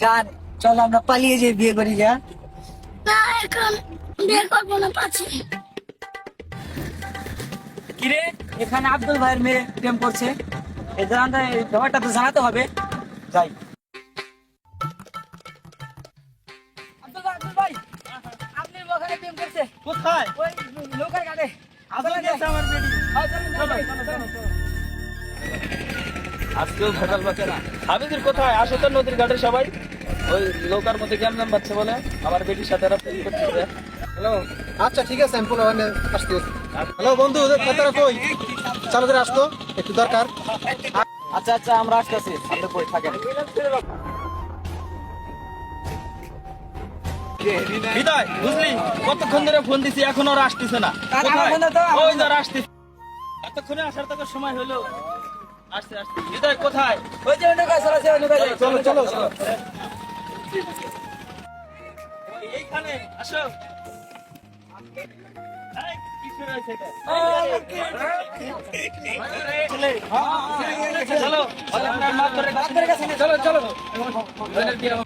জান চলো আমরা পালিয়ে যাই বিয়ে করি যা। না এখন বিয়ে করব না পাচ্ছি। কিরে এখানে আব্দুল ভাইয়ের মেয়ে প্রেম করছে। এই ব্যাপারটা তো জানাতে হবে। যাই। আব্দুল আব্দুল ভাই আপনি ওখানে প্রেম করছে। কোথায়? ওই নৌকার ঘাটে আবার আমার বেটি। আজকেও ভেটাল বাঁচে না। হাবিজুর কোথায়? আসো তো নদীর ঘাটে সবাই। ওই নৌকার মধ্যে কেমন বাচ্চা বলে? আমার বেটির সাথে এরা প্রেম করতেছে হ্যালো? আচ্ছা ঠিক আছে আমি পোলা ওখানে আসতে হ্যালো বন্ধু তারা কই চালু করে আসতো একটু দরকার। আচ্ছা আচ্ছা আমরা আসতেছি। আপনি কই থাকেন? বুঝলি? কতক্ষণ ধরে ফোন দিছি এখন ওরা আসতেছে না। আর ওই ধর আসতেছে এতক্ষণে আসার তো সময় হলো। আসতে আসতে হৃদয় কোথায় ওই যে। চলো চলো চলো এইখানে আসো চলো চলো চলো